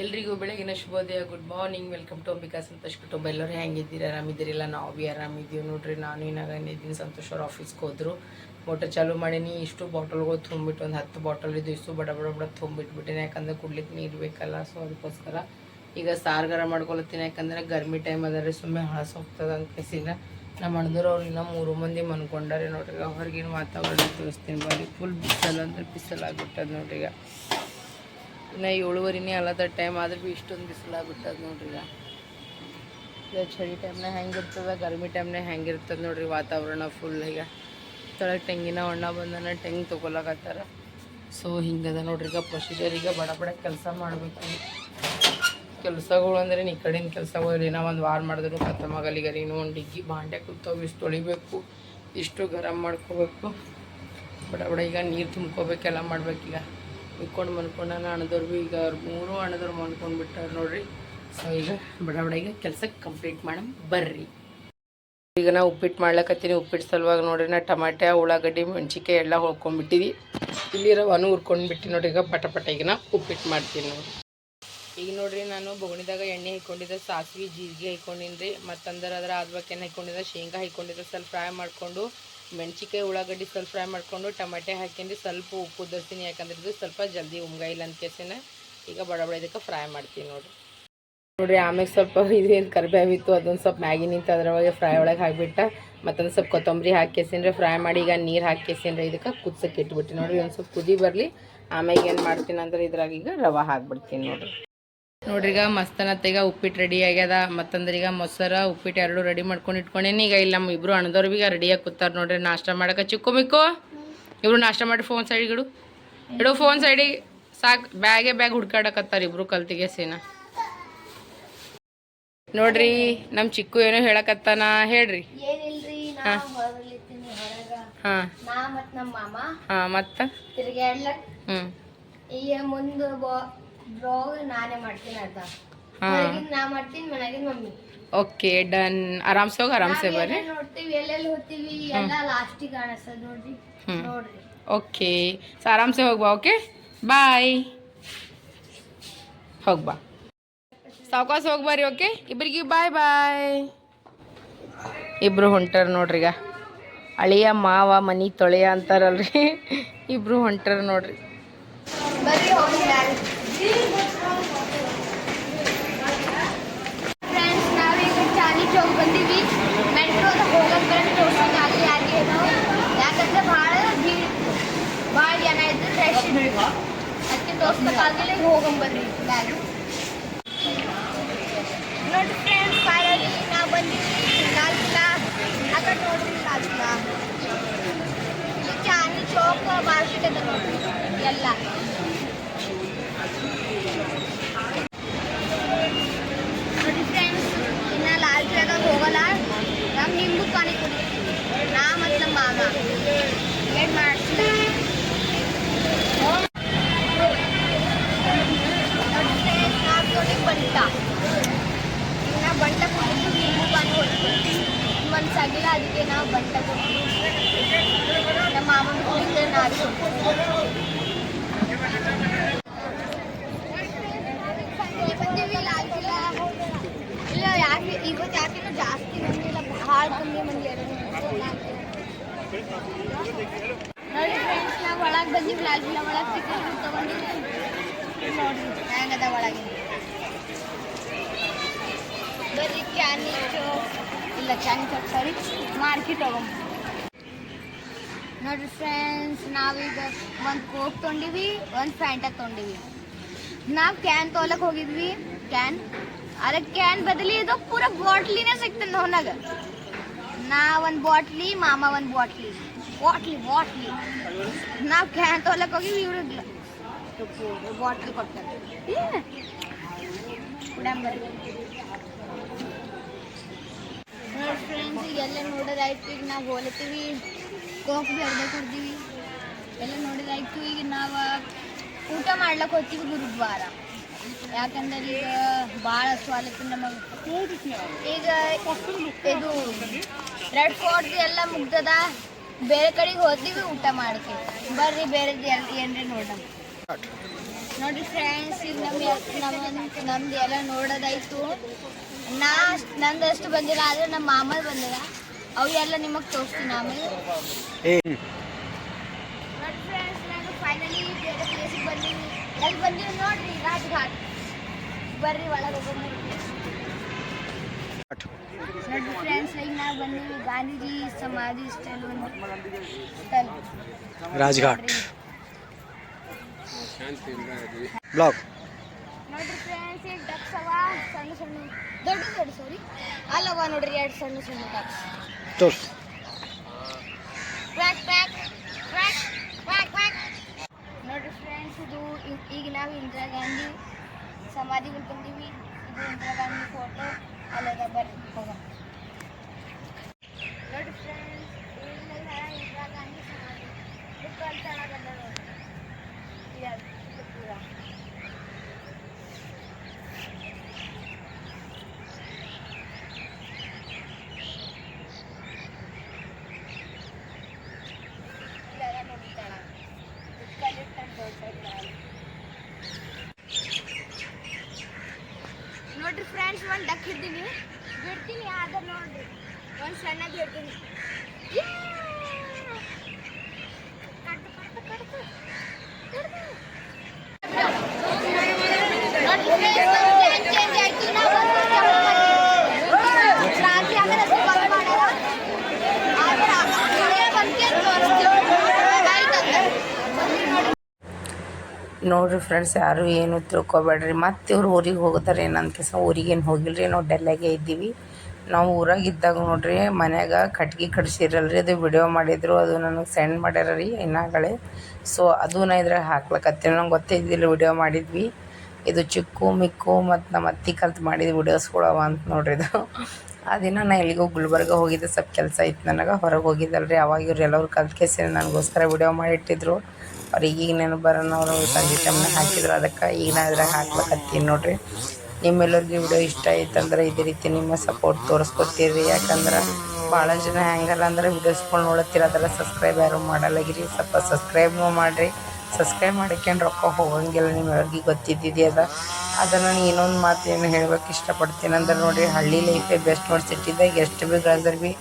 ಎಲ್ರಿಗೂ ಬೆಳಗಿನ ಶುಭೋದಯ. Good morning welcome to Ambika Santosh ಕುಟುಂಬ ಎಲ್ಲರೂ ಹೆಂಗಿದ್ದೀರಿ? ಆರಾಮಿದ್ದೀರಿಲ್ಲ ನಾವು ಬಿ ಆರಾಮಿದ್ದೀವಿ. ನೋಡ್ರಿ, ನಾನು ಇನ್ನಾಗ ಇದ್ದೀನಿ ಸಂತೋಷ್ ಅವ್ರ ಆಫೀಸ್ಗೆ ಹೋದ್ರು. ಮೋಟರ್ ಚಾಲೂ ಮಾಡೀನಿ. ಇಷ್ಟು ಬಾಟಲ್ಗಳು ತುಂಬಿಟ್ಟು, ಒಂದು ಹತ್ತು ಬಾಟಲ್ ಇದು ಇಷ್ಟು ಬಡ ಬಡ ಬಡ ತುಂಬಿಟ್ಬಿಟ್ಟಿನಿ. ಯಾಕಂದ್ರೆ ಕುಡ್ಲಿಕ್ಕೆ ನೀರು ಬೇಕಲ್ಲ ಸೊ ಅದಕ್ಕೋಸ್ಕರ ಈಗ ಸಾರ್ಗಾರ ಗರ ಮಾಡ್ಕೊಳತ್ತೀನಿ. ಯಾಕಂದ್ರೆ ಗರ್ಮಿ ಟೈಮ್ ಅದರಿ ಸುಮ್ಮನೆ ಹಳಸ ಹೋಗ್ತದೆ ಅಂತ ಕೇಸಿನ ನಮ್ಮ ಅಣ್ಣದವ್ರು ಅವ್ರು ಇನ್ನೂ ಮೂರು ಮಂದಿ ಮನ್ಕೊಂಡಾರೆ ನೋಡ್ರಿ. ಈಗ ಹೊರಗಿನ ವಾತಾವರಣ ತೋರಿಸ್ತೀನಿ. ಬರೀ ಫುಲ್ ಬಿಸಿಲು ಅಂದ್ರೆ ಬಿಸಲ್ ಆಗ್ಬಿಟ್ಟದ ನೋಡ್ರಿ ಈಗ. ಇನ್ನು ಏಳುವರೆನೇ ಅಲ್ಲದ ಟೈಮ್ ಆದ್ರೆ ಭೀ ಇಷ್ಟೊಂದು ಬಿಸಿಲಾಗ್ಬಿಟ್ಟದ ನೋಡ್ರಿ ಈಗ ಈಗ ಚಳಿ ಟೈಮ್ನಾಗ ಹೆಂಗಿರ್ತದ, ಗರ್ಮಿ ಟೈಮ್ನಾಗ ಹೆಂಗಿರ್ತದ ನೋಡ್ರಿ ವಾತಾವರಣ ಫುಲ್ ಈಗ. ತೊಳಗೆ ತೆಂಗಿನ ಹಣ್ಣ ಬಂದನ ಟೆಂಗ್ ತೊಗೊಳಕತ್ತಾರ. ಸೊ ಹಿಂಗದ ನೋಡ್ರಿ ಈಗ ಪ್ರೊಸೀಜರ್ ಈಗ ಬಡ ಬಡ ಕೆಲಸ ಮಾಡಬೇಕು. ಕೆಲಸಗಳು ಅಂದರೆ ಈ ಕಡೆಯಿಂದ ಕೆಲಸಗಳು ಏನೋ ಒಂದು ವಾರ ಮಾಡಿದ್ರು ಖತಮಾಗಲಿ ಗರಿ ಇನ್ನೂ ಒಂದು ಡಿಗ್ಗಿ ಬಾಂಡೆ ಕುತ್ತೋಗಿ ಇಷ್ಟು ತೊಳಿಬೇಕು, ಇಷ್ಟು ಗರಂ ಮಾಡ್ಕೋಬೇಕು. ಬಡ ಬಡ ಈಗ ನೀರು ತುಂಬ್ಕೋಬೇಕೆಲ್ಲ ಮಾಡ್ಬೇಕೀಗ. ಇಕ್ಕೊಂಡು ಮನ್ಕೊಂಡಾನ ಅಣ್ಣದವ್ರು ಭೀ ಈಗ ಅವ್ರು ಮೂರು ಅಣ್ಣದವ್ರು ಮನ್ಕೊಂಡು ಬಿಟ್ಟಾರ ನೋಡ್ರಿ. ಸೊ ಈಗ ಬಡ ಬಡ ಈಗ ಕೆಲಸ ಕಂಪ್ಲೀಟ್ ಮಾಡಮ್, ಬರ್ರಿ. ಈಗ ನಾ ಉಪ್ಪಿಟ್ಟು ಮಾಡ್ಲಕತ್ತೀನಿ ಉಪ್ಪಿಟ್ಟು ಸಲುವಾಗಿ ನೋಡ್ರಿ, ನಾ ಟಮಾಟೆ, ಉಳ್ಳಾಗಡ್ಡಿ ಮೆಣಸಿಕಾಯಿ ಎಲ್ಲ ಹೊಳ್ಕೊಂಡ್ಬಿಟ್ಟಿದ್ವಿ ಇಲ್ಲಿ ರವಾನು ಹುರ್ಕೊಂಡ್ಬಿಟ್ಟು ನೋಡ್ರಿ, ಈಗ ಪಟ ಪಟ ಈಗ ನಾ ಉಪ್ಪಿಟ್ಟು ಮಾಡ್ತೀನಿ ನೋಡ್ರಿ. ಈಗ ನೋಡ್ರಿ ನಾನು ಬೊಗಣಿದಾಗ ಎಣ್ಣೆ ಹಾಕೊಂಡಿದ್ದೆ, ಸಾಸಿವೆ, ಜೀರಿಗೆ ಹಾಕೊಂಡಿನಿ ರೀ ಮತ್ತಂದ್ರೆ ಅದರ ಆದ್ಬೇಕೇನು ಹಾಕೊಂಡಿದ್ದೆ, ಶೇಂಗಾ ಹಾಕೊಂಡಿದ್ದೆ, ಸ್ವಲ್ಪ ಫ್ರೈ ಮಾಡಿಕೊಂಡು ಮೆಣಸಿಕಾಯಿ ಉಳ್ಳಾಗಡ್ಡಿ ಸ್ವಲ್ಪ ಫ್ರೈ ಮಾಡಿಕೊಂಡು ಟಮಾಟೆ ಹಾಕಿಂದು ಸ್ವಲ್ಪ ಉಪ್ಪು ಉದರ್ತೀನಿ ಯಾಕಂದ್ರೆ ಇದು ಸ್ವಲ್ಪ ಜಲ್ದಿ ಉಮ್ಗಾಯಿಲ್ಲ ಅಂತ ಕೇಸಿನ ಈಗ ಬಡ ಇದಕ್ಕೆ ಫ್ರೈ ಮಾಡ್ತೀನಿ ನೋಡಿರಿ. ನೋಡಿರಿ ಆಮೇಲೆ ಸ್ವಲ್ಪ ಇದೇನು ಕರಿಬೇವಿತ್ತು ಅದೊಂದು ಸ್ವಲ್ಪ ಮ್ಯಾಗಿ ನಿಂತು ಅದ್ರೊಳಗೆ ಫ್ರೈ ಒಳಗೆ ಹಾಕಿಬಿಟ್ಟ ಮತ್ತೊಂದು ಸ್ವಲ್ಪ ಕೊತ್ತಂಬರಿ ಹಾಕಿಸಿನ್ರೆ ಫ್ರೈ ಮಾಡಿ ಈಗ ನೀರು ಹಾಕಿಸಿನ್ರೆ ಇದಕ್ಕೆ ಕುದ್ಸಕ್ಕೆ ಇಟ್ಬಿಟ್ಟು ನೋಡಿರಿ, ಒಂದು ಸ್ವಲ್ಪ ಕುದಿ ಬರಲಿ. ಆಮೇಲೆ ಏನು ಮಾಡ್ತೀನಿ ಅಂದ್ರೆ ಇದ್ರಾಗ ಈಗ ರವೆ ಹಾಕ್ಬಿಡ್ತೀನಿ ನೋಡ್ರಿ. ನೋಡ್ರಿ ಈಗ ಮಸ್ತನತ್ತ ಈಗ ಉಪ್ಪಿಟ್ಟು ರೆಡಿ ಆಗ್ಯದ. ಮತ್ತಂದ್ರೆ ಈಗ ಮೊಸರ ಉಪ್ಪಿಟ್ಟು ಎರಡು ರೆಡಿ ಮಾಡ್ಕೊಂಡು ಇಟ್ಕೊಂಡೇನಿ. ಈಗ ಇಲ್ಲಿ ನಮ್ಮ ಇಬ್ರು ಅಣ್ಣದವ್ರು ಈಗ ರೆಡಿಯಾಗಿ ಕೂತಾರ ನೋಡ್ರಿ. ನಾಷ್ಟ ಮಾಡಕ್ಕೆ ಚಿಕ್ಕು ಮಿಕ್ಕು. ಇಬ್ರು ನಾಷ್ಟ ಮಾಡಿ ಫೋನ್ ಸೈಡಿಗೆ ಇಡು. ಇಡು ಫೋನ್ ಸೈಡಿಗೆ ಸಾಕು ಬ್ಯಾಗೆ ಬ್ಯಾಗ್ ಹುಡ್ಕಾಡಕತ್ತಾರ ಇಬ್ರು ಕಲ್ತಿಗೆ ಸೇನ. ನೋಡ್ರಿ ನಮ್ಮ ಚಿಕ್ಕು ಏನೋ ಹೇಳಕತ್ತಾನ ಹೇಳ್ರಿ. ಹಾಂ. ಹಾಂ. ಹಾಂ ಮತ್ತೆ? ಹ್ಞೂ ಈಗ ಮುಂದ ಬ್ಲಾಗ್ ನಾನೇ ಮಾಡ್ತೀನಿ ನಾ ಮಾಡ್ತೀನಿ ಮಮ್ಮಿ. ಓಕೆ ಡನ್ ಆರಾಮ್ಸೆ ಹೋಗಿ ಆರಾಮ್ಸೆ ಬರ್ರಿ. ಏನೇನ್ ನೋಡ್ತೀವಿ ಎಲ್ಲೆಲ್ಲಿ ಹೋಗ್ತೀವಿ ಎಲ್ಲ ಲಾಸ್ಟಿಗೆ ಕಾಣಿಸ್ತದ ನೋಡ್ರಿ. ಹ್ಮ್. ನೋಡ್ರಿ. ಓಕೆ ಸೊ ಆರಾಮ್ಸೆ ಹೋಗ್ಬಾ ಓಕೆ ಬಾಯ್ ಹೋಗ್ಬಾ ಸಾವ್ಕಾಸ ಹೋಗ್ಬಾರಿ ಓಕೆ ಇಬ್ಬರಿಗೆ ಬಾಯ್ ಬಾಯ್ ಇಬ್ರು ಹೊಂಟರ್ ನೋಡ್ರಿ ಈಗ. ಅಳಿಯ ಮಾವ ಮನಿ ತೊಳೆಯ ಅಂತಾರಲ್ರಿ. ಇಬ್ರು ಹೊಂಟರ್ ನೋಡ್ರಿ. ಬರ್ರಿ ಹೋಗಿ ಫ್ರೆಂಡ್ಸ್ ನಾವೀಗ ಚಾಲಿ ಚೌಕ್ ಬಂದೀವಿ ಮೆಟ್ರೋದ ಹೋಗಕ್ ಬರೋದು ತೋರ್ಸೋದು ಅಲ್ಲಿ ಅಲ್ಲಿ ನಾವು ಯಾಕಂದ್ರೆ ಭಾಳ ಭೀಡ್ ಭಾಳ ಜನ ಇದ್ದು ರಶ್ ಇದ್ರು ಅದಕ್ಕೆ ತೋರ್ಸ್ಬೇಕಾಗಿಲ್ಲ ಈಗ ಹೋಗಂಬರ್ರಿ ಬ್ಯಾಗ್ ನೋಡಿ ಫ್ರೆಂಡ್ಸ್ ಫೈನಲಿ ನಾವು ಬಂದಿವಿ ಲಾಲ್ ಕಿಲಾ ಆ ಕಡೆ ನೋಡ್ರಿ ಲಾಲ್ ಕಿಲಾ ಇಲ್ಲಿ ಚಾಂದಿ ಚೌಕ್ ಮಾರ್ಕೆಟ್ ಅದ ನೋಡ್ರಿ ಎಲ್ಲ ನೋಡಿ ಫ್ರೆಂಡ್ಸ್ ಇನ್ನ ಲಾಲ್ ಜಾಗ ಹೋಗಲ್ಲ. ನಮ್ ಪಾನಿ ಪಾನಿಪುರಿ ನಾ ಮತ್ತು ನಮ್ಮ ಮಾಮ. ಏನ್ ಪಾನಿ ಹೊಡ್ತೀವಿ ಮನ್ಸಾಗಿಲ್ಲ ಅದಕ್ಕೆ ನಾವು ಬಂಟ ಕುಡಿದು ನಮ್ಮ ಮಾಮನ ಕುಡಿದ್ರೆ ನಾವು ಬಂದೀವಿ ಲಾಲ್ ಕಿಲಾ ಇಲ್ಲ ಯಾಕೆ ಇವತ್ತು ಯಾಕೆ ಜಾಸ್ತಿ ಬಂದಿಲ್ಲ ಭಾಳ ಕಮ್ಮಿ ಮಂದಿ ಎರಡು ನೋಡಿ ಫ್ರೆಂಡ್ಸ್ ನಾವು ಒಳಗೆ ಬಂದೀವಿ ಲಾಲ್ ಕಿಲಾ ಒಳಗೆ ಟಿಕೆಟ್ ತಗೊಂಡಿವಿ ನೋಡ್ರಿ ಹೆಂಗದ ಒಳಗೆ ಬರ್ರಿ ಕ್ಯಾನಿ ಚೌಕ್ ಇಲ್ಲ ಕ್ಯಾನಿ ಚೌಕ್ ಸಾರಿ ಮಾರ್ಕೆಟ್ ಹೋಗಮ್ಮ ನೋಡ್ರಿ ಫ್ರೆಂಡ್ಸ್ ನಾವೀಗ ಒಂದು ಕೋಕ್ ತೊಗೊಂಡಿವಿ ಒಂದು ಫ್ಯಾಂಟ ತೊಗೊಂಡಿವಿ ನಾವು ಕ್ಯಾನ್ ತೊಗೊಳಕ್ ಹೋಗಿದ್ವಿ ಕ್ಯಾನ್ ಅದಕ್ಕೆ ಕ್ಯಾನ್ ಬದಲಿ ಇದು ಪೂರ ಬಾಟ್ಲಿನೇ ಸಿಗ್ತದೆ ಅವನಾಗ ನಾ ಒಂದು ಬಾಟ್ಲಿ ಮಾಮ ಒಂದು ಬಾಟ್ಲಿ ಬಾಟ್ಲಿ ಬಾಟ್ಲಿ ನಾವು ಕ್ಯಾನ್ ತೊಗೊಳಕ್ ಹೋಗಿವಿ ಇವ್ರಿಗೆ ಬಾಟ್ಲಿ ಕೊಡ್ತಾರೆ ಕುಡಂಬರಿ ನೋಡಿ ಫ್ರೆಂಡ್ಸ್ ಈಗ ಎಲ್ಲ ನೋಡೋದಾಯ್ತು ಈಗ ನಾವು ಹೋಲತ್ತೀವಿ ಕೋಕ್ ಬಿ ಅರ್ಧ ಕೊಡ್ತೀವಿ ಎಲ್ಲ ನೋಡಿದಾಯ್ತು ಈಗ ನಾವು ಊಟ ಮಾಡ್ಲಕ್ಕೆ ಹೋಗ್ತೀವಿ ಗುರುದ್ವಾರ. ಯಾಕಂದ್ರೆ ಈಗ ಭಾಳ ಸ್ವಾಲತ್ತು ನಮಗೆ ಈಗ ಇದು ರೆಡ್ ಫೋರ್ಟ್ ಎಲ್ಲ ಮುಗ್ದದ, ಬೇರೆ ಕಡೆಗೆ ಹೋದ್ವಿ ಊಟ ಮಾಡ್ತೀವಿ. ಬರ್ರಿ, ಬೇರೆ ಏನ್ರಿ ನೋಡೋಣ. ನೋಡ್ರಿ ಫ್ರೆಂಡ್ಸ್ ಈಗ ನಮ್ಮ ನಮ್ಮ ನಮ್ದು ಎಲ್ಲ ನೋಡೋದಾಯ್ತು. ನಾ ನಂದಷ್ಟು ಬಂದಿಲ್ಲ, ಆದ್ರೆ ನಮ್ಮ ಮಾಮಲ್ ಬಂದಿಲ್ಲ. ಅವು ಎಲ್ಲ ನಿಮಗೆ ತೋರಿಸ್ತೀನಿ ಆಮೇಲೆ ನೋಡಿ ಫ್ರೆಂಡ್ಸ್ ನಾನು ಫೈನಲಿ ಬೇರೆ ಪ್ಲೇಸಿಗೆ ಬಂದೀನಿ ಎಲ್ಲಿ ಬಂದೀವಿ ನೋಡ್ರಿ ರಾಜ್ಘಾಟ್ ಬರ್ರಿ ಒಳಗೆ ಹೋಗೋಣ ನೋಡಿ ಫ್ರೆಂಡ್ಸ್ ಈಗ ನಾವು ಬಂದೀವಿ ಗಾಂಧೀಜಿ ಸಮಾಧಿ ಸ್ಥಳ ಸ್ಥಳ ರಾಜ್ಘಾಟ್ ಬ್ಲಾಕ್ ನೋಡ್ರಿ ಫ್ರೆಂಡ್ಸ್ ಈಗ ಡಕ್ಸ್ ಅವ ಸಣ್ಣ ಸಣ್ಣ ದೊಡ್ಡ ದೊಡ್ಡ ಸಾರಿ ಅಲ್ಲವ ನೋಡ್ರಿ ಎರಡು ಸಣ್ಣ ಸಣ್ಣ ducks ತೋರ್ಸ್ quack quack quack quack quack ನೋಡ್ರಿ ಫ್ರೆಂಡ್ಸ್ ಇದು ಇ- ಈಗ ನಾವು ಇಂದಿರಾ ಗಾಂಧಿ ಸಮಾಧಿಗೆ ಬಂದೀವಿ ಇದು ಇಂದಿರಾ ಗಾಂಧಿ ಫೋಟೋ ಅಲ್ಲದ ಬರ್ರಿ ಹೋಗೋಣ ನೋಡ್ರಿ ಫ್ರೆಂಡ್ಸ್ ಇಂದಿರಾ ಗಾಂಧಿ ಸಮಾಧಿ ಇದು ಕಲ್ತಳಗಲ್ಲ ನೋಡ್ರಿ ಇದು ಇದು ಪೂರ ಇಲ್ಲೆಲ್ಲ ನೋಡಿ ತಳ ಕಲ್ಲಿಟ್ಟಂತ ನೋಡ್ರಿ ಫ್ರೆಂಡ್ಸ್ ಒಂದು ಡಕ್ ಹಿಡ್ತೀನಿ ಬಿಡ್ತೀನಿ ಆದ್ರೆ ನೋಡ್ರಿ ಒಂದು ಸಣ್ಣದು ಹಿಡ್ತೀನಿ ಯಾ! ಕಟ್ಟು, ಕಟ್ಟು, ಕಟ್ಟು. ಹಿಡ್ದು. ನೋಡ್ರಿ friends, ನಮ್ದು plan change ಆಯ್ತು. ನಾವು ಒಂದು ಜಗಳ ಮಾಡಿದ್ವಿ. ರಾತ್ರಿ ಆಮೇಲೆ ಅದು call ಮಾಡ್ಯಾರ. ಆದ್ರೆ ಆ- ಆ ಬಂದ್ಕೆ ನೋಡ್ರಿ. ಫ್ರೆಂಡ್ಸ್ ಯಾರು ಏನು ತಿಳ್ಕೊಬೇಡ್ರಿ. ಮತ್ತೆ ಇವ್ರು ಊರಿಗೆ ಹೋಗ್ತಾರೆ, ಏನಂತ ಕೆಲಸ ಊರಿಗೇನು ಹೋಗಿಲ್ರಿ. ನಾವು ಡೆಲ್ಲಾಗೆ ಇದ್ದೀವಿ. ನಾವು ಊರಾಗ ಇದ್ದಾಗ ನೋಡ್ರಿ, ಮನ್ಯಾಗ ಕಟ್ಗೆ ಕಟ್ಸಿರಲ್ರಿ, ಅದು ವಿಡಿಯೋ ಮಾಡಿದ್ರು, ಅದು ನನಗೆ ಸೆಂಡ್ ಮಾಡ್ಯಾರ ರೀ ಇನ್ನಾಗಲೇ ಸೊ ಅದು ನಾ ಇದ್ರಾಗ ಹಾಕ್ಲಕತ್ತೀನಿ. ನಂಗೆ ಗೊತ್ತಿದ್ದಿಲ್ಲ ವಿಡಿಯೋ ಮಾಡಿದ್ವಿ. ಇದು ಚಿಕ್ಕು, ಮಿಕ್ಕು ಮತ್ತು ನಮ್ಮ ಅತ್ತಿ ಕಲ್ತು ಮಾಡಿದ ವಿಡಿಯೋಸ್ಗಳವ ಅಂತ ನೋಡ್ರಿ ಇದು. ಆ ದಿನ ನಾ ಎಲ್ಲಿಗೋ ಗುಲ್ಬರ್ಗ ಹೋಗಿದ್ದೆ, ಸ್ವಲ್ಪ ಕೆಲಸ ಇತ್ತು ನನಗೆ. ಹೊರಗೆ ಹೋಗಿದ್ದಲ್ರಿ. ಅವಾಗ ಇವ್ರು ಎಲ್ಲರೂ ಕಲ್ತು ನನಗೋಸ್ಕರ ವಿಡಿಯೋ ಮಾಡಿಟ್ಟಿದ್ರು. ಅವ್ರಿಗೆ ಈಗ ನೆನಪು ಬರೋಣ ಅವರು ಸಂಜೆ ಹಾಕಿದ್ರು. ಅದಕ್ಕೆ ಈಗ ನಾ ಇದ್ರಾಗ ಹಾಕ್ಲಕತ್ತೀನಿ ನೋಡ್ರಿ. ನಿಮ್ಮೆಲ್ಲರಿಗೂ ವಿಡಿಯೋ ಇಷ್ಟ ಆಯ್ತಂದ್ರೆ ಇದೇ ರೀತಿ ನಿಮ್ಮ ಸಪೋರ್ಟ್ ತೋರಿಸ್ಕೊತೀರಿ ಯಾಕಂದ್ರೆ ಭಾಳ ಜನ ಹೆಂಗಲ್ಲ ಅಂದ್ರೆ ವಿಡಿಯೋಸ್ಗಳು ನೋಡತ್ತೀರ, ಅದೆಲ್ಲ ಸಬ್ಸ್ಕ್ರೈಬ್ ಯಾರು ಮಾಡಲಾಗಿರಿ ಸ್ವಲ್ಪ ಸಬ್ಸ್ಕ್ರೈಬ್ ಮಾಡಿರಿ. ಸಬ್ಸ್ಕ್ರೈಬ್ ಮಾಡಿಕೊಂಡು ರೊಕ್ಕ ಹೋಗಂಗಿಲ್ಲ ನಿಮ್ಮೆಲ್ಲರಿಗೆ ಗೊತ್ತಿದ್ದಿದೆ ಅದ. ಅದನ್ನು ನಾನು ಇನ್ನೊಂದು ಮಾತು ಏನು ಹೇಳಬೇಕು ಇಷ್ಟಪಡ್ತೀನಿ ಅಂದ್ರೆ ನೋಡಿ ಹಳ್ಳಿ ಲೈಫೇ ಬೆಸ್ಟ್ ನೋಡಿ ಸಿಟ್ಟಿದಾಗ ಎಷ್ಟು ಭೀ ಗಳಿದ್ರೆ ಭೀ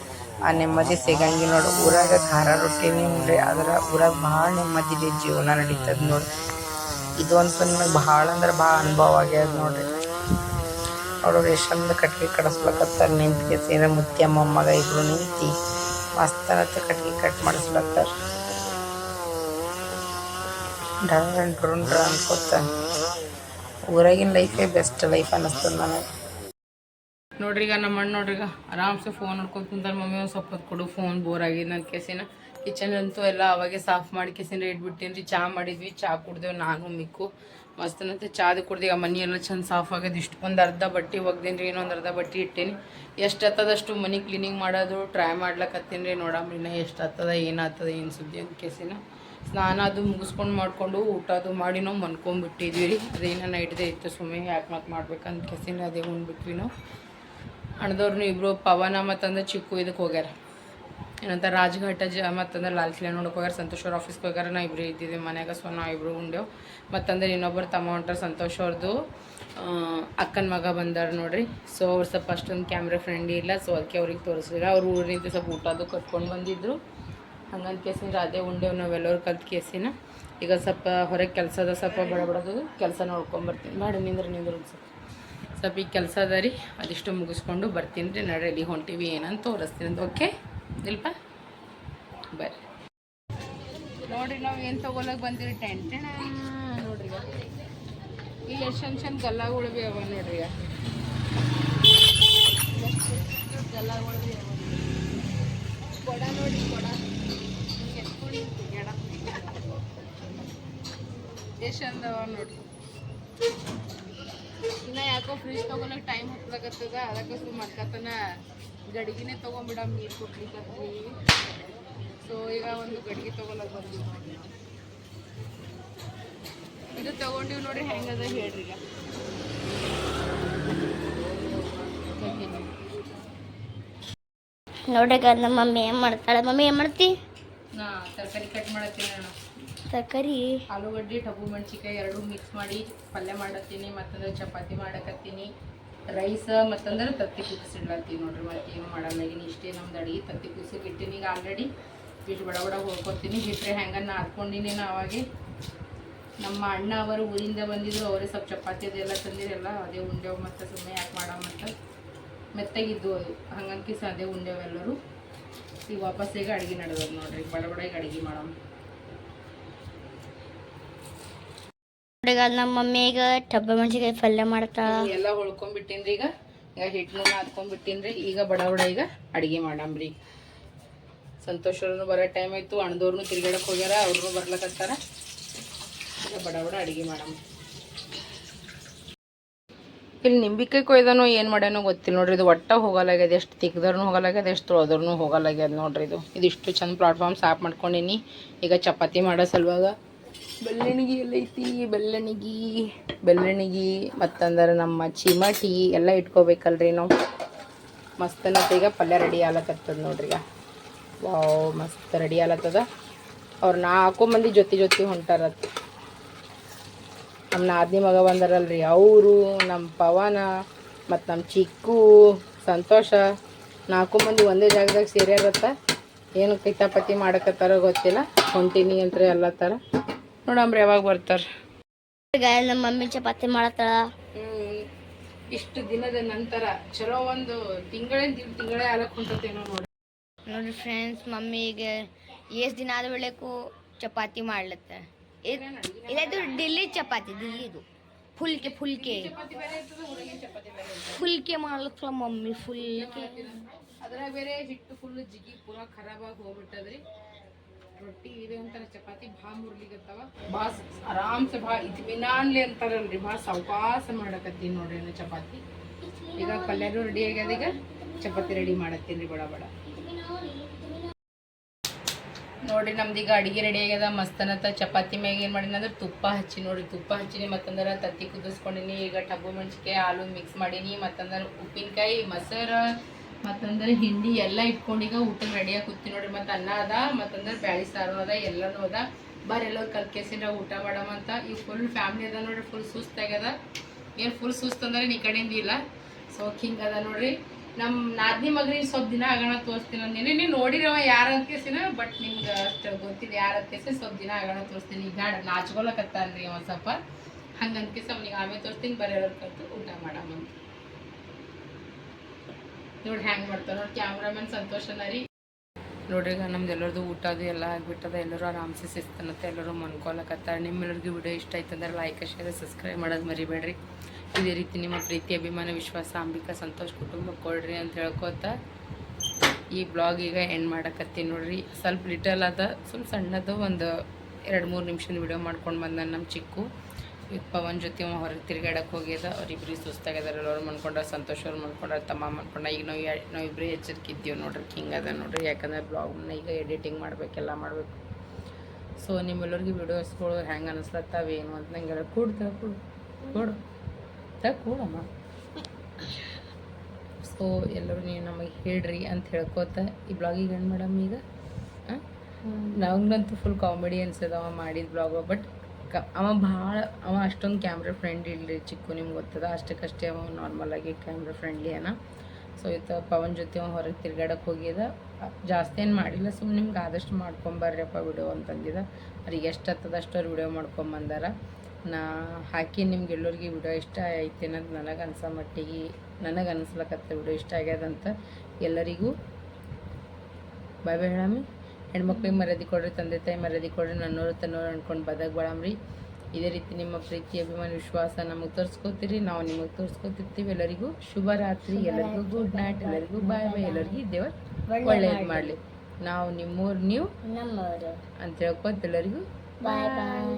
ಆ ನೆಮ್ಮದಿ ಸಿಗಂಗಿ ನೋಡಿ. ಊರಾಗ ಖಾರ ರೊಟ್ಟಿನೇ ನೋಡ್ರಿ ಆದ್ರೆ ಊರಾಗ ಭಾಳ ನೆಮ್ಮದಿದೆ ಜೀವನ ನಡೀತದೆ ನೋಡಿ. ಇದು ಅಂತೂ ನನಗೆ ಭಾಳ ಅಂದ್ರೆ ಭಾಳ ಅನುಭವ ಆಗ್ಯದ ನೋಡ್ರಿ. ನೋಡೋರು ಎಷ್ಟೊಂದು ಕಟ್ಗೆ ಕಡಿಸ್ಲಕತ್ತಾರ, ನಿಂತು ಸೇರ ಮುತ್ಯ ಮೊಮ್ಮಗ ಇಬ್ರು ನಿಂತಿ ಮಸ್ತನತ್ತ ಕಟ್ಗೆ ಕಟ್ ಮಾಡಿಸ್ಲತ್ತಾರ. ಡ್ರುನ್ ಡ್ರ ಅನ್ಕೋತ ಊರಾಗಿನ ಲೈಫೇ ಬೆಸ್ಟ್ ಲೈಫ್ ಅನ್ನಿಸ್ತದೆ ನನಗೆ. ನೋಡ್ರಿ ಈಗ ನಮ್ಮ ಅಣ್ಣ ನೋಡ್ರಿ ಈಗ ಆರಾಮ್ಸೆ ಫೋನ್ ನೋಡ್ಕೊಂಡು ಕುಂತಾರೆ ಮಮ್ಮಿ ಒಂದು ಸ್ವಲ್ಪ ಕೊಡು ಫೋನ್ ಬೋರ್ ಆಗಿದೆ ನನ್ನ ಕೇಸಿನ ಕಿಚನ್ ಅಂತೂ ಎಲ್ಲ ಅವಾಗೆ ಸಾಫ್ ಮಾಡಿ ಕೇಸಿನ ಇಟ್ಬಿಟ್ಟೇನ್ರಿ. ಚಾ ಮಾಡಿದ್ವಿ, ಚಾ ಕುಡ್ದೇವು ನಾನು, ಮಿಕ್ಕು. ಮಸ್ತನಂತೆ ಚಾದು ಕುಡ್ದು ಈಗ ಮನೆ ಎಲ್ಲ ಚಂದ ಸಾಫ್ ಆಗ್ಯದ. ಇಷ್ಟು ಒಂದು ಅರ್ಧ ಬಟ್ಟೆ ಒಗ್ದೇನ್ರಿ, ಇನ್ನೊಂದು ಅರ್ಧ ಬಟ್ಟೆ ಇಟ್ಟೇನಿ. ಎಷ್ಟು ಹತ್ತದಷ್ಟು ಮನೆ ಕ್ಲೀನಿಂಗ್ ಮಾಡೋದು ಟ್ರೈ ಮಾಡ್ಲಕತ್ತೀನಿ ರೀ ಎಷ್ಟು ಹತ್ತದ, ಏನು ಆಗ್ತದ ಏನು ಸುದ್ದಿ ಅಂತ ಕೇಸಿನ. ಸ್ನಾನ ಅದು ಮುಗಿಸ್ಕೊಂಡು ಮಾಡಿಕೊಂಡು ಊಟ ಅದು ಮಾಡಿ ನಾವು ಮನ್ಕೊಂಡ್ಬಿಟ್ಟಿದ್ವಿ ರೀ. ಅದೇನ ನೈಟ್ದೆ ಇತ್ತು ಸುಮ್ಮನೆ ಯಾಕೆ ಮತ್ತೆ ಮಾಡ್ಬೇಕಂತ ಕೇಸಿನ ಅದೇ ಉಂಡ್ಬಿಟ್ವಿ ನಾವು. ಅಣ್ಣದವ್ರನ್ನ ಇಬ್ಬರು ಪವನ ಮತ್ತಂದ್ರೆ ಚಿಕ್ಕು ಇದಕ್ಕೆ ಹೋಗ್ಯಾರ. ಏನಂತ ರಾಜಘಾಟ ಜ, ಮತ್ತಂದ್ರೆ ಲಾಲ್ ಕಿಲಾ ನೋಡಕ್ಕೆ ಹೋಗ್ಯಾರ, ಸಂತೋಷ್ ಅವ್ರ ಆಫೀಸ್ಗೆ ಹೋಗ್ಯಾರ ನಾ ಇಬ್ರು ಇದ್ದಿದ್ದೆ ಮನ್ಯಾಗ ಸೊ ನಾವು ಇಬ್ಬರು ಉಂಡೆವು. ಮತ್ತಂದ್ರೆ ಇನ್ನೊಬ್ಬರು ತಮ್ಮ ಹೊಂಟಾರ ಸಂತೋಷ್ ಅವ್ರದ್ದು ಅಕ್ಕನ ಮಗ ಬಂದಾರ ನೋಡ್ರಿ. ಸೊ ಅವ್ರು ಸ್ವಲ್ಪ ಅಷ್ಟೊಂದು ಕ್ಯಾಮ್ರ ಫ್ರೆಂಡಿ ಇಲ್ಲ ಸೊ ಅದಕ್ಕೆ ಅವ್ರಿಗೆ ತೋರಿಸಿಲ್ಲ. ಅವ್ರು ಊರಿನಿಂದ ಸ್ವಲ್ಪ ಊಟ ಅದು ಕಟ್ಕೊಂಡು ಬಂದಿದ್ರು. ಹಂಗಂತ ಕೇಸಿನ ಅದೇ ಉಂಡೆವು, ನಾವೆಲ್ಲರೂ ಕಲ್ತು ಕೇಸಿನ. ಈಗ ಸ್ವಲ್ಪ ಹೊರಗೆ ಕೆಲಸದ ಸ್ವಲ್ಪ ಬಡಬಡದು, ಕೆಲಸ ನೋಡ್ಕೊಂಬರ್ತೀನಿ ಮಾಡಿ, ನಿಂದ್ರೆ, ನಿಂದ್ರ ಸ್ವಲ್ಪ. ಸ್ವಲ್ಪ ಈಗ ಕೆಲಸ ಅದ ರೀ, ಅದಿಷ್ಟು ಮುಗಿಸ್ಕೊಂಡು ಬರ್ತೀನಿ ರೀ. ಎಲ್ಲಿಗೆ ಹೊಂಟೀವಿ ಏನಂತ ತೋರಿಸ್ತೀನಿ ಓಕೆ ಇಲ್ಪ? ಬರ್ರಿ ನೋಡ್ರಿ, ನಾವು ಏನು ತೊಗೊಳಕ್ಕೆ ಬಂದಿರಿ? ಟೆಂಟ್ ನೋಡ್ರಿ ಈಗ. ಎಷ್ಟು ಚಂದ ಚಂದ ಗಲ್ಲಗಳು ಭೀ ಅವ ನೋಡ್ರಿ ಕೊಡ ಎಷ್ಟು ಚಂದ ಅವ ನೋಡ್ರಿ. ಇನ್ನ ಯಾಕೋ ಫ್ರಿಜ್ ತಗೊಳಕ್ ಟೈಮ್ ಹತ್ಲಾಗತ್ತದ ಅದಕ್ಕೆ ಸುಮ್ ಮಾಡ್ಕತನ. ಗಡಿಗೆನೆ ತೊಗೊಂಬಿಡಮ್ ನೀರು ಕೊಟ್ಟಿದ್ದೀವಿ ಸೊ ಈಗ ಒಂದು ಗಡಿಗೆ ತೊಗೊಳಕ್ ಬಂದ್ವಿ. ಇದು ತಗೊಂಡಿವಿ ನೋಡ್ರಿ ಹೆಂಗದ ಹೇಳ್ರಿ ಈಗ. ನೋಡ್ರಿ ನಮ್ಮ ಮಮ್ಮಿ ಏನ್ ಮಾಡ್ತಾಳೆ? ಮಮ್ಮಿ ಏನ್ ಮಾಡ್ತಿ? ನಾ ತರಕಾರಿ ಕಟ್ ಮಾಡತ್ತೀನಿ ಅಣ್ಣ. ತರಕಾರಿ? ಆಲೂಗಡ್ಡೆ ಟಬು ಮೆಣಸಿಕಾಯಿ ಎರಡು ಮಿಕ್ಸ್ ಮಾಡಿ ಪಲ್ಯ ಮಾಡತ್ತೀನಿ ಮತ್ತಂದ್ರೆ ಚಪಾತಿ ಮಾಡಕತ್ತೀನಿ. ರೈಸ್ ಮತ್ತಂದ್ರೆ ತತ್ತಿ ಕುದಿಸಿಡ್ಲತ್ತೀನಿ ನೋಡ್ರಿ ಮತ್ತೆ ಏನು ಮಾಡಲ್ಲಾಗಿನಿ ಇಷ್ಟೇ ನಮ್ದು ಅಡಿಗೆ. ತತ್ತಿ ಕುದಿಸಿಗೆ ಇಟ್ಟಿನಿ ಈಗ ಆಲ್ರೆಡಿ ಇಷ್ಟು ಬಡ ಬಡ ಹೋಗ್ಕೊತೀನಿ ಬಿಟ್ಟರೆ ಹೆಂಗೆ ನಾದ್ಕೊಂಡಿನಿ ನಾ ಅವಾಗೆ ನಮ್ಮ ಅಣ್ಣ ಅವರು ಊರಿಂದ ಬಂದಿದ್ರು, ಅವರೇ ಸ್ವಲ್ಪ ಚಪಾತಿ ಅದೆಲ್ಲ ತಂದಿರಲ್ಲ ಅದೇ ಉಂಡೆವು ಮತ್ತು ಸುಮ್ಮನೆ ಯಾಕೆ ಮಾಡ ಮತ್ತು ಮೆತ್ತಗಿದ್ದು ಅದು. ಹಂಗಂತ ಅದೇ ಉಂಡೆವು ಎಲ್ಲರೂ ಈಗ ವಾಪಸ್ ಈಗ ಅಡುಗೆ ನಡೆದ್ರು ನೋಡ್ರಿ, ಬಡ ಬಡ ಈಗ ಅಡುಗೆ ಮಾಡಮ್ಮ ಈಗ ನಮ್ಮ ಮಮ್ಮಿ ಈಗ ಟಬ್ಬ ಮೆಣಸಿಕಾಯಿ ಪಲ್ಯ ಮಾಡ್ತಾ ಎಲ್ಲ ಹೊಳ್ಕೊಂಡ್ಬಿಟ್ಟಿನ್ರಿ ಈಗ. ಈಗ ಹಿಟ್ಟು ಹಾಕೊಂಡ್ಬಿಟ್ಟಿನ್ರಿ ಈಗ ಬಡ ಬಡ ಈಗ ಅಡಿಗೆ ಮಾಡಂಬ್ರಿ ಸಂತೋಷವ್ರು ಬರೋ ಟೈಮ್ ಆಯ್ತು. ಅಣ್ಣದವ್ರನ್ನು ತಿರ್ಗಾಡಕ್ ಹೋಗ್ಯಾರ ಅವ್ರನ್ನೂ ಬರ್ಲಕತ್ತಾರ ಈಗ ಬಡ ಬಡ ಅಡಿಗೆ ಇಲ್ಲಿ ನಿಂಬಿಕಾಯಿ ಕೊಯ್ದನೋ ಏನು ಮಾಡ್ಯಾನೋ ಗೊತ್ತಿಲ್ಲ ನೋಡ್ರಿ. ಇದು ಒಟ್ಟ ಹೋಗಲಾಗ್ಯದ. ಎಷ್ಟು ತಿಕ್ದರ್ನು ಹೋಗಲಾಗ್ಯದ, ಎಷ್ಟು ತೊಳೆದ್ರೂ ಹೋಗಲಾಗ್ಯದ ನೋಡ್ರಿ ಇದು. ಇದಿಷ್ಟು ಚಂದ ಪ್ಲಾಟ್ಫಾರ್ಮ್ ಸಾಫ್ ಮಾಡ್ಕೊಂಡಿನಿ. ಈಗ ಚಪಾತಿ ಮಾಡೋ ಸಲುವಾಗ ಬೆಳ್ಳಣಿಗೆ ಎಲ್ಲ ಐತಿ ಬೆಳ್ಳಣಿಗೆ ಬೆಳ್ಳಣಿಗೆ, ಮತ್ತಂದ್ರೆ ನಮ್ಮ ಚಿಮಟಿ ಎಲ್ಲ ಇಟ್ಕೋಬೇಕಲ್ರಿ ನಾವು. ಮಸ್ತನತ್ತ ಈಗ ಪಲ್ಯ ರೆಡಿ ಆಗ್ಲಕತ್ತದ ನೋಡ್ರಿ ವಾವ್, ಮಸ್ತ್ ರೆಡಿ ಆಗ್ಲತ್ತದ. ಅವ್ರು ನಾಲ್ಕು ಮಂದಿ ಜೊತೆ ಜೊತೆ ಹೊಂಟಾರ ನಮ್ಮ ನಾದಿನಿ ಮಗ ಬಂದಾರಲ್ರಿ. ಅವರು ನಮ್ಮ ಪವನ, ಮತ್ತು ನಮ್ಮ ಚಿಕ್ಕು, ಸಂತೋಷ, ನಾಲ್ಕು ಮಂದಿ ಒಂದೇ ಜಾಗದಾಗ ಸೇರ್ಯಾರತ್ತ. ಏನು ಕಿತಾಪತಿ ಮಾಡಕತ್ತಾರ ಗೊತ್ತಿಲ್ಲ. ಹೊಂಟಿನಿ ಅಂತ ಎಲ್ಲ ಥರ ನೋಡಮ್ರಿ ಯಾವಾಗ ಬರ್ತಾರೆ? ನಮ್ಮ ಮಮ್ಮಿ ಚಪಾತಿ ಮಾಡತ್ತಾಳ. ಇಷ್ಟು ದಿನದ ನಂತರ ಚಲೋ ಒಂದು ತಿಂಗಳಿಂದ ತಿಂಗಳೇ ಆಲಕ್ ಹೊಂಟತೇನೋ ನೋಡಿ. ನೋಡ್ರಿ ಫ್ರೆಂಡ್ಸ್ ಮಮ್ಮಿಗೆ ಎಷ್ಟು ದಿನ ಆದ ಬೆಳಕು ಚಪಾತಿ ಮಾಡ್ಲತ್ತ. ಇದು ಡಿಲ್ಲಿ ಚಪಾತಿ ದಿಲ್ಲಿದು ಫುಲ್ಕೆ ಫುಲ್ಕೆ. ಫುಲ್ಕೆ ಮಾಡ್ಲತ್ತ ಮಮ್ಮಿ ಫುಲ್ಕೆ. ಅದ್ರಾಗ ಬೇರೆ ಹಿಟ್ಟು ಫುಲ್ ಜಿಗಿ ಪೂರಾ ಖರಾಬಾಗಿ ಹೋಗ್ಬಿಟ್ಟದ್ರಿ. ರೊಟ್ಟಿ ಇದೆ ಅಂತಾರೆ, ಚಪಾತಿ ಭಾ ಮುರ್ಲಿಗತ್ತವ. ಸ- ಆರಾಮ್ಸೆ ಭಾ ಇತ್ಮಿನಾನ್ಲಿ ಅಂತಾರಲ್ರಿ ಬಾ ಸಾವಕಾಸ ಮಾಡಕತ್ತೀನಿ ನೋಡ್ರಿ ನಾ ಚಪಾತಿ. ಈಗ ಪಲ್ಯನೂ ರೆಡಿ ಆಗ್ಯದ ಈಗ, ಚಪಾತಿ ರೆಡಿ ಮಾಡತ್ತೀನಿ ಬಡ ಬಡ. ನೋಡ್ರಿ ನಮ್ದು ಈಗ ಅಡಿಗೆ ರೆಡಿ ಆಗ್ಯದ, ಮಸ್ತನತ್ತ. ಚಪಾತಿ ಮ್ಯಾಗ ಏನು ಮಾಡೀನಿ ಅಂದ್ರೆ ತುಪ್ಪ ಹಚ್ಚಿ ನೋಡ್ರಿ. ತುಪ್ಪ ಹಚ್ಚಿನಿ ಮತ್ತಂದ್ರೆ ತತ್ತಿ ಕುದಿಸ್ಕೊಂಡಿನಿ. ಈಗ ಟಬ್ಬು ಮೆಣಸಿಕಾಯಿ ಹಾಲು ಮಿಕ್ಸ್ ಮಾಡೀನಿ. ಮತ್ತಂದ್ರೆ ಉಪ್ಪಿನಕಾಯಿ, ಮೊಸರು ಮತ್ತಂದ್ರೆ ಹಿಂಡಿ ಎಲ್ಲ ಇಟ್ಕೊಂಡು ಊಟ ರೆಡಿಯಾಗಿ ಕೂತಿ ನೋಡ್ರಿ. ಮತ್ತೆ ಅನ್ನ ಅದ, ಮತ್ತಂದ್ರೆ ಬ್ಯಾಳಿ ಸಾರು ಅದ, ಎಲ್ಲನೂ ಅದ. ಬರ್ರಿ ಎಲ್ಲರೂ ಕಲ್ಕೇಸಿನ ಊಟ ಅಂತ. ಈಗ ಫುಲ್ ಫ್ಯಾಮಿಲಿ ಅದ ನೋಡ್ರಿ ಫುಲ್ ಸುಸ್ತಾಗ್ಯದ ಏನು ಫುಲ್ ಸುಸ್ತು ಅಂದ್ರೆ ಈ ಕಡೆಯಿಂದ ಇಲ್ಲ. ಸೊ ಹಿಂಗೆ ಅದ ನೋಡ್ರಿ. ನಮ್ಮ ನಾದಿನಿ ಮಗನಿಗೆ ಸ್ವಲ್ಪ ದಿನ ಆಗೋಣ ತೋರಿಸ್ತೀನಿ ಅಂದಿನಿ. ನೀವು ನೋಡಿರವ ಯಾರು ಅಂತ ಕೇಸಿನ ಬಟ್ ನಿಮ್ಗೆ ಅಷ್ಟು ಗೊತ್ತಿಲ್ಲ ಯಾರು ಅಂತೇಸಿ ಸ್ವಲ್ಪ ದಿನ ಆಗೋಣ ತೋರಿಸ್ತೀನಿ. ಈಗ ನಾಚ್ಕೊಳಕತ್ತಾನ್ರಿ ಒಂದು ಸ್ವಲ್ಪ. ಹಂಗೆ ಅಂತ ಕೇಸಿ ಅವ್ನಿಗೆ ಆಮೇಲೆ ತೋರಿಸ್ತೀನಿ ಬರೋರು ಕಲ್ತು ಊಟ ಮಾಡಮ್ಮ ನೋಡಿ ಹ್ಯಾಂಗ್ ಮಾಡ್ತಾರೆ. ನೋಡಿ ಕ್ಯಾಮ್ರಾಮನ್ ಸಂತೋಷನ ರೀ. ನೋಡ್ರಿ ಈಗ ನಮ್ದು ಎಲ್ಲರದು ಊಟ ಅದು ಎಲ್ಲ ಆಗ್ಬಿಟ್ಟದ. ಎಲ್ಲರೂ ಆರಾಮ್ಸೆ ಸಿಸ್ತನತ್ತೆ ಎಲ್ಲರೂ ಮನ್ಕೊಳಕತ್ತಾರೆ. ನಿಮ್ಮೆಲ್ಲರಿಗೂ ವಿಡಿಯೋ ಇಷ್ಟ ಆಯ್ತಂದ್ರೆ ಲೈಕ್ ಶೇರ್ ಸಬ್ಸ್ಕ್ರೈಬ್ ಮಾಡೋದು ಮರಿಬೇಡ್ರಿ. ಇದೇ ರೀತಿ ನಿಮ್ಮ ಪ್ರೀತಿ, ಅಭಿಮಾನ, ವಿಶ್ವಾಸ, ಅಂಬಿಕಾ, ಸಂತೋಷ್ ಕುಟುಂಬ ಕೊಡ್ರಿ ಅಂತ ಹೇಳ್ಕೊತ ಈ ಬ್ಲಾಗ್ ಈಗ ಎಂಡ್ ಮಾಡಕತ್ತೀನಿ ನೋಡ್ರಿ. ಸ್ವಲ್ಪ ಲಿಟಲ್ ಅದ ಸ್ವಲ್ಪ ಸಣ್ಣದು ಒಂದು ಎರಡು ಮೂರು ನಿಮಿಷದ ವಿಡಿಯೋ ಮಾಡ್ಕೊಂಡು ಬಂದ ನಮ್ಮ ಚಿಕ್ಕು. ಪವನ್ ಜೊತೆ ಹೊರಗೆ ತಿರ್ಗಾಡಕ್ಕೆ ಹೋಗ್ಯದ. ಅವ್ರಿಬ್ರಿ ಸುಸ್ತಾಗ್ಯದಾರ. ಎಲ್ಲರೂ ಮಾಡ್ಕೊಂಡ್ರೆ ಸಂತೋಷ್ ಅವ್ರು ಮಾಡ್ಕೊಂಡ್ರೆ ತಮ್ಮ ಮಾಡ್ಕೊಂಡ್ರೆ ಈಗ ನಾವು ನಾವಿಬ್ರೇ ಎಚ್ಚರಿಕೆ ಇದ್ದೀವಿ ನೋಡ್ರಿ. ಹಿಂಗದ ಅದ ನೋಡ್ರಿ. ಯಾಕಂದ್ರೆ ಬ್ಲಾಗ್ನ ಈಗ ಎಡಿಟಿಂಗ್ ಮಾಡಬೇಕೆಲ್ಲ ಮಾಡಬೇಕು. ಸೊ ನಿಮ್ಮೆಲ್ಲರಿಗೂ ವಿಡಿಯೋಸ್ಗಳು ಹೆಂಗೆ ಅನಿಸ್ಲತ್ತಾವ ಏನು ಅಂತ ನಂಗೆ ಕೂಡ್ ತ ಕೂಡು ಕೊಡು ತ ಕೂಡಮ್ಮ. ಸೊ ಎಲ್ಲರೂ ನೀವು ನಮಗೆ ಹೇಳ್ರಿ ಅಂತ ಹೇಳ್ಕೋತ ಈ ಬ್ಲಾಗಿಗೆ ಏನು ಮೇಡಮ್ ಈಗ. ನಂಗಂತೂ ಫುಲ್ ಕಾಮಿಡಿ ಅನ್ಸದ ಮಾಡಿದ ಬ್ಲಾಗ್ ಬಟ್ ಕ ಅವ ಭಾಳ, ಅವ ಅಷ್ಟೊಂದು ಕ್ಯಾಮ್ರಾ ಫ್ರೆಂಡ್ ಇಲ್ರಿ ಚಿಕ್ಕು ನಿಮ್ಗೆ ಗೊತ್ತದ? ಅಷ್ಟಕ್ಕಷ್ಟೇ ಅವ ನಾರ್ಮಲಾಗಿ ಕ್ಯಾಮ್ರಾ ಫ್ರೆಂಡ್ಲಿ ಅನ. ಸೊ ಇತ್ತ ಪವನ್ ಜೊತೆ ಅವ ಹೊರಗೆ ತಿರ್ಗಾಡಕ್ಕೆ ಹೋಗಿದ. ಜಾಸ್ತಿ ಏನು ಮಾಡಿಲ್ಲ. ಸುಮ್ಮನೆ ನಿಮ್ಗೆ ಆದಷ್ಟು ಮಾಡ್ಕೊಂಬರ್ರಿಯಪ್ಪ ವಿಡಿಯೋ ಅಂತಂದಿದ. ಅವ್ರಿಗೆ ಎಷ್ಟು ಹತ್ತದ ಅಷ್ಟವ್ರು ವಿಡಿಯೋ ಮಾಡ್ಕೊಂಬಂದಾರ. ನಾ ಹಾಕಿ ನಿಮ್ಗೆ ಎಲ್ಲರಿಗೆ ವಿಡಿಯೋ ಇಷ್ಟ ಐತೇನಂತ ನನಗೆ ಅನ್ಸೋ ಮಟ್ಟಿಗೆ ನನಗೆ ಅನ್ಸ್ಲಕತ್ತ ವಿಡಿಯೋ ಇಷ್ಟ ಆಗ್ಯದಂತ ಎಲ್ಲರಿಗೂ. ಬಾಯ್ ಬಾಯ್ ಹೇಳಮ್ಮಿ. ಹೆಣ್ಮಕ್ಳಿಗೆ ಮರ್ಯಾದೆ ಕೊಡ್ರಿ ತಂದೆ ತಾಯಿ ಮರ್ಯಾದೆ ಕೊಡ್ರಿ ನನ್ನೋರು ತನ್ನೋರು ಅನ್ಕೊಂಡು ಬದಾಗ ಬಾಳಮ್ರಿ ಇದೇ ರೀತಿ ನಿಮ್ಮ ಪ್ರೀತಿ ಅಭಿಮಾನ ವಿಶ್ವಾಸ ನಮಗೆ ತೋರಿಸ್ಕೋತೀರಿ. ನಾವು ನಿಮಗೆ ತೋರಿಸ್ಕೊತಿರ್ತೀವಿ. ಎಲ್ಲರಿಗೂ ಶುಭ ರಾತ್ರಿ. ಎಲ್ಲರಿಗೂ ಗುಡ್ ನೈಟ್ ಎಲ್ಲರಿಗೂ ಬಾಯ್ ಬಾಯ್ ಎಲ್ಲರಿಗೂ ದೇವರ್ ಒಳ್ಳೆಯದು ಮಾಡಲಿ. ನಾವು ನಿಮ್ಮೂರು ನೀವು ಅಂತ ಹೇಳ್ಕೊತ ಎಲ್ಲರಿಗೂ ಬಾಯ್ ಬಾಯ್